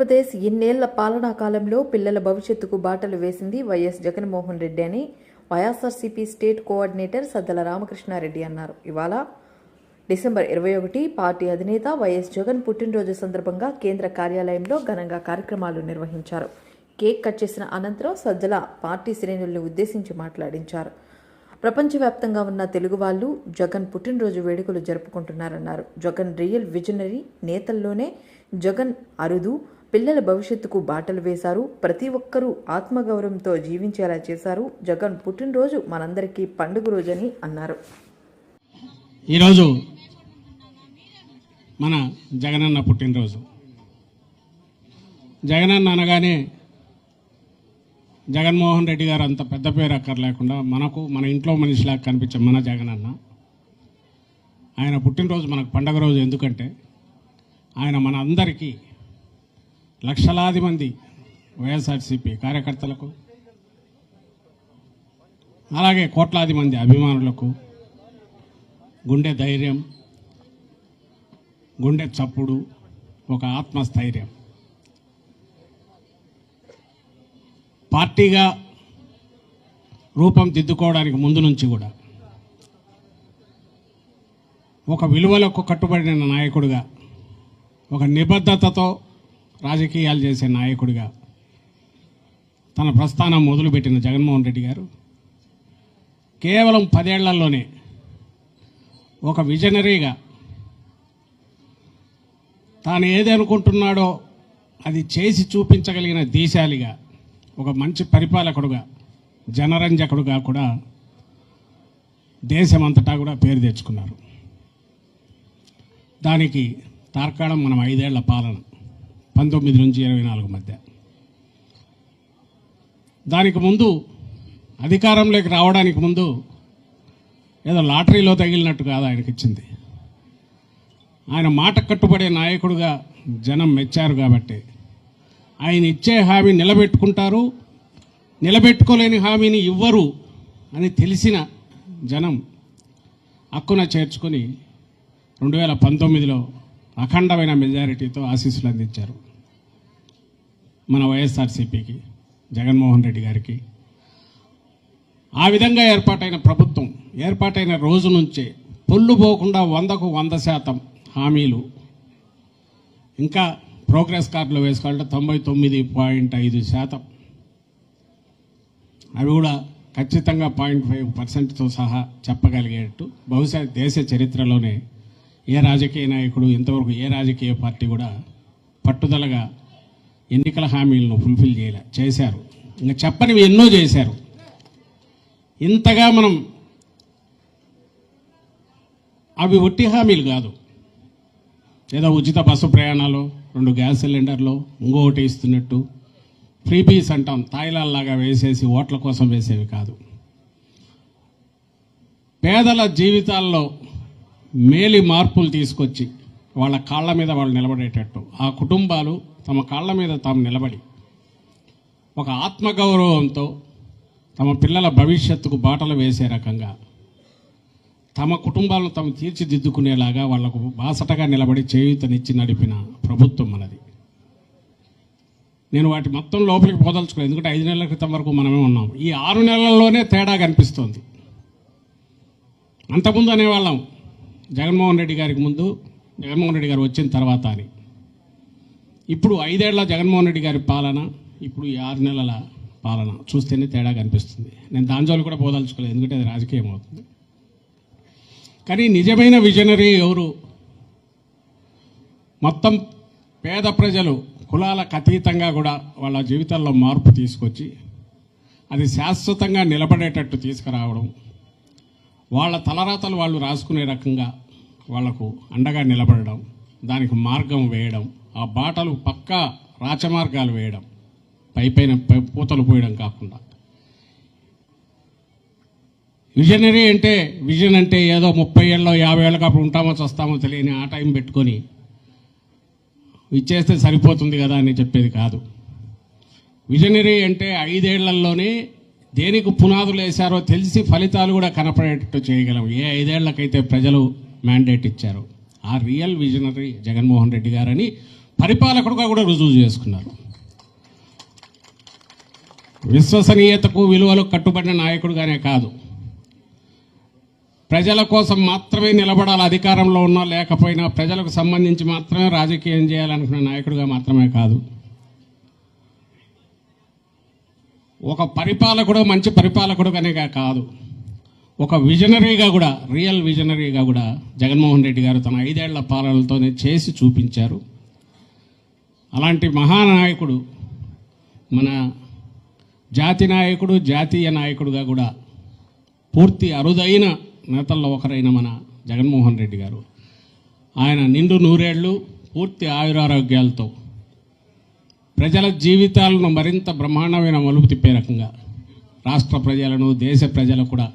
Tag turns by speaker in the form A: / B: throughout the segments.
A: ఆంధ్రప్రదేశ్ ఇన్నేళ్ళ పాలనా కాలంలో పిల్లల భవిష్యత్తుకు బాటలు వేసింది వైఎస్ జగన్మోహన్ రెడ్డి అని వైఎస్ఆర్సీపీ స్టేట్ కోఆర్డినేటర్ సద్దల రామకృష్ణారెడ్డి అన్నారు. ఇవాళ డిసెంబర్ ఇరవై ఒకటి పార్టీ అధినేత వైఎస్ జగన్ పుట్టినరోజు సందర్భంగా కేంద్ర కార్యాలయంలో ఘనంగా కార్యక్రమాలు నిర్వహించారు. కేక్ కట్ చేసిన అనంతరం సజ్జల పార్టీ శ్రేణుల్ని ఉద్దేశించి మాట్లాడించారు. ప్రపంచవ్యాప్తంగా ఉన్న తెలుగు వాళ్ళు జగన్ పుట్టినరోజు వేడుకలు జరుపుకుంటున్నారన్నారు. జగన్ రియల్ విజనరీ నేతల్లోనే జగన్ అరుదు పిల్లల భవిష్యత్తుకు బాటలు వేశారు. ప్రతి ఒక్కరూ ఆత్మగౌరవంతో జీవించేలా చేశారు. జగన్ పుట్టినరోజు మనందరికీ పండుగ రోజని అన్నారు.
B: ఈరోజు మన జగనన్న పుట్టినరోజు. జగనన్న అనగానే జగన్మోహన్ రెడ్డి గారు అంత పెద్ద పేరు అక్కర్లేకుండా మనకు మన ఇంట్లో మనిషిలాగా కనిపించే మన జగనన్న. ఆయన పుట్టినరోజు మనకు పండగ రోజు ఎందుకంటే ఆయన మన అందరికీ లక్షలాది మంది వైఎస్ఆర్సీపీ కార్యకర్తలకు అలాగే కోట్లాది మంది అభిమానులకు గుండె ధైర్యం గుండె చప్పుడు ఒక ఆత్మస్థైర్యం. పార్టీగా రూపం దిద్దుకోవడానికి ముందు నుంచి కూడా ఒక విలువలకు కట్టుబడిన నాయకుడిగా ఒక నిబద్ధతతో రాజకీయాలు చేసే నాయకుడిగా తన ప్రస్థానం మొదలుపెట్టిన జగన్మోహన్ రెడ్డి గారు కేవలం పదేళ్ళలోనే ఒక విజనరీగా తాను ఏది అనుకుంటున్నాడో అది చేసి చూపించగలిగిన దేశాలిగా ఒక మంచి పరిపాలకుడుగా జనరంజకుడుగా కూడా దేశమంతటా కూడా పేరు తెచ్చుకున్నారు. దానికి తార్కాణం మనం ఐదేళ్ళ పాలన. పంతొమ్మిది నుంచి ఇరవై నాలుగు మధ్య. దానికి ముందు అధికారంలోకి రావడానికి ముందు ఏదో లాటరీలో తగిలినట్టు కాదు ఆయనకి ఇచ్చింది ఆయన మాట కట్టుబడే నాయకుడుగా జనం మెచ్చారు కాబట్టి ఆయన ఇచ్చే హామీ నిలబెట్టుకుంటారు నిలబెట్టుకోలేని హామీని ఇవ్వరు అని తెలిసిన జనం హక్కున చేర్చుకొని రెండు వేల పంతొమ్మిదిలో అఖండమైన మెజారిటీతో ఆశీస్సులు అందించారు. మన వైఎస్ఆర్సీపీకి జగన్మోహన్ రెడ్డి గారికి. ఆ విధంగా ఏర్పాటైన ప్రభుత్వం ఏర్పాటైన రోజు నుంచే పొల్లు పోకుండా వందకు వంద శాతం హామీలు. ఇంకా ప్రోగ్రెస్ కార్డులో వేసుకోవాలంటే తొంభై తొమ్మిది పాయింట్ ఐదు శాతం. అవి కూడా ఖచ్చితంగా పాయింట్ ఫైవ్ పర్సెంట్తో సహా చెప్పగలిగేట్టు. బహుశా దేశ చరిత్రలోనే ఏ రాజకీయ నాయకుడు ఇంతవరకు ఏ రాజకీయ పార్టీ కూడా పట్టుదలగా ఎన్నికల హామీలను ఫుల్ఫిల్ చేయలే చేశారు. ఇంకా చెప్పనివి ఎన్నో చేశారు. ఇంతగా మనం అవి ఒట్టి హామీలు కాదు. ఏదో ఉచిత బస్సు ప్రయాణాలు రెండు గ్యాస్ సిలిండర్లు ఇంకొకటి ఇస్తున్నట్టు ఫ్రీ పీస్ అంటాం తాయిలాల్లాగా వేసేసి ఓట్ల కోసం వేసేవి కాదు. పేదల జీవితాల్లో మేలి మార్పులు తీసుకొచ్చి వాళ్ళ కాళ్ళ మీద వాళ్ళు నిలబడేటట్టు. ఆ కుటుంబాలు తమ కాళ్ళ మీద తాము నిలబడి ఒక ఆత్మగౌరవంతో తమ పిల్లల భవిష్యత్తుకు బాటలు వేసే రకంగా తమ కుటుంబాలను తాము తీర్చిదిద్దుకునేలాగా వాళ్ళకు బాసటగా నిలబడి చేయూతనిచ్చి నడిపిన ప్రభుత్వం మనది. నేను వాటి మొత్తం లోపలికి పోదలుచుకోలేదు. ఎందుకంటే ఐదు నెలల క్రితం వరకు మనమే ఉన్నాం. ఈ ఆరు నెలల్లోనే తేడా కనిపిస్తోంది. అంతకుముందు అనేవాళ్ళం. జగన్మోహన్ రెడ్డి గారికి ముందు జగన్మోహన్ రెడ్డి గారు వచ్చిన తర్వాత అని. ఇప్పుడు ఐదేళ్ళ జగన్మోహన్ రెడ్డి గారి పాలన ఇప్పుడు ఈ ఆరు నెలల పాలన చూస్తేనే తేడా కనిపిస్తుంది. నేను దాని జోలు కూడా పోదలుచుకోలేదు ఎందుకంటే అది రాజకీయం అవుతుంది. కానీ నిజమైన విజనరీ ఎవరు? మొత్తం పేద ప్రజలు కులాలకు అతీతంగా కూడా వాళ్ళ జీవితాల్లో మార్పు తీసుకొచ్చి అది శాశ్వతంగా నిలబడేటట్టు తీసుకురావడం వాళ్ళ తలరాతలు వాళ్ళు రాసుకునే రకంగా వాళ్ళకు అండగా నిలబడడం దానికి మార్గం వేయడం ఆ బాటలు పక్కా రాచమార్గాలు వేయడం పై పైన పై- పూతలు పోయడం కాకుండా. విజనరీ అంటే విజన్ అంటే ఏదో ముప్పై ఏళ్ళలో యాభై ఏళ్ళకి అప్పుడు ఉంటామో చస్తామో తెలియని ఆ టైం పెట్టుకొని ఇచ్చేస్తే సరిపోతుంది కదా అని చెప్పేది కాదు. విజనరీ అంటే ఐదేళ్ళలోనే దేనికి పునాదులు వేశారో తెలిసి ఫలితాలు కూడా కనపడేటట్టు చేయగలం. ఏ ఐదేళ్ళకైతే ప్రజలు మ్యాండేట్ ఇచ్చారు. ఆ రియల్ విజనరీ జగన్మోహన్ రెడ్డి గారని పరిపాలకుడుగా కూడా రుజువు చేసుకున్నారు. విశ్వసనీయతకు విలువలకు కట్టుబడిన నాయకుడుగానే కాదు. ప్రజల కోసం మాత్రమే నిలబడాలి అధికారంలో ఉన్నా లేకపోయినా ప్రజలకు సంబంధించి మాత్రమే రాజకీయం చేయాలనుకున్న నాయకుడిగా మాత్రమే కాదు. ఒక పరిపాలకుడు మంచి పరిపాలకుడు కాదు. ఒక విజనరీగా కూడా రియల్ విజనరీగా కూడా జగన్మోహన్ రెడ్డి గారు తన ఐదేళ్ళ పాలనతోనే చేసి చూపించారు. అలాంటి మహానాయకుడు మన జాతి నాయకుడు జాతీయ నాయకుడుగా కూడా పూర్తి అరుదైన నేతల్లో ఒకరైన మన జగన్మోహన్ రెడ్డి గారు. ఆయన నిండు నూరేళ్ళు పూర్తి ఆయురారోగ్యాలతో ప్రజల జీవితాలను మరింత బ్రహ్మాండమైన మలుపు తిప్పే రకంగా రాష్ట్ర ప్రజలను దేశ ప్రజలు కూడా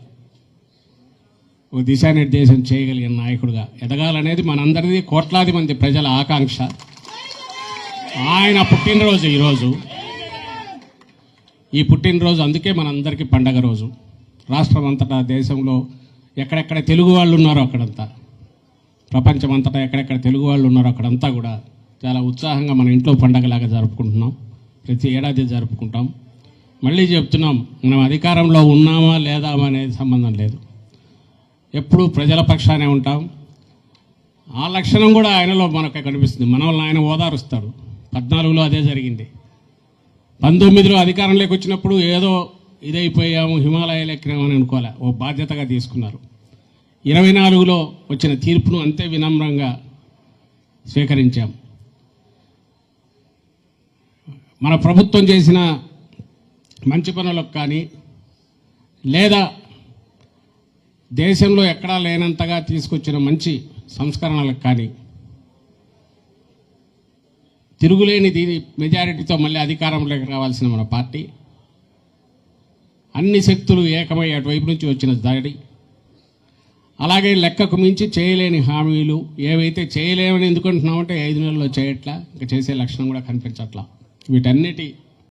B: ఒక దిశానిర్దేశం చేయగలిగిన నాయకుడుగా ఎదగాలనేది మనందరిది కోట్లాది మంది ప్రజల ఆకాంక్ష. ఆయన పుట్టినరోజు ఈరోజు. ఈ పుట్టినరోజు అందుకే మనందరికీ పండగ రోజు. రాష్ట్రం అంతటా దేశంలో ఎక్కడెక్కడ తెలుగు వాళ్ళు ఉన్నారో అక్కడంతా. ప్రపంచం అంతటా ఎక్కడెక్కడ తెలుగు వాళ్ళు ఉన్నారో అక్కడంతా కూడా చాలా ఉత్సాహంగా మన ఇంట్లో పండగలాగా జరుపుకుంటున్నాం. ప్రతి ఏడాది జరుపుకుంటాం. మళ్ళీ చెప్తున్నాం మనం అధికారంలో ఉన్నామా లేదా అనేది సంబంధం లేదు. ఎప్పుడూ ప్రజల పక్షానే ఉంటాం. ఆ లక్షణం కూడా ఆయనలో మనకు కనిపిస్తుంది. మనల్ని ఆయన ఓదారుస్తాడు పద్నాలుగులో అదే జరిగింది. పంతొమ్మిదిలో అధికారంలోకి వచ్చినప్పుడు ఏదో ఇదైపోయాము హిమాలయాలు ఎక్కినామని అనుకోలే. ఓ బాధ్యతగా తీసుకున్నారు. ఇరవై నాలుగులో వచ్చిన తీర్పును అంతే వినమ్రంగా స్వీకరించాం. మన ప్రభుత్వం చేసిన మంచి పనులకు కానీ లేదా దేశంలో ఎక్కడా లేనంతగా తీసుకొచ్చిన మంచి సంస్కరణలకు కానీ తిరుగులేని దీని మెజారిటీతో మళ్ళీ అధికారంలోకి రావాల్సిన మన పార్టీ అన్ని శక్తులు ఏకమై అటువైపు నుంచి వచ్చిన దాడి అలాగే లెక్కకు మించి చేయలేని హామీలు ఏవైతే చేయలేమని ఎందుకంటున్నామంటే ఐదు నెలల్లో చేయట్లా ఇంకా చేసే లక్షణం కూడా కనిపించట్లా. వీటన్నిటి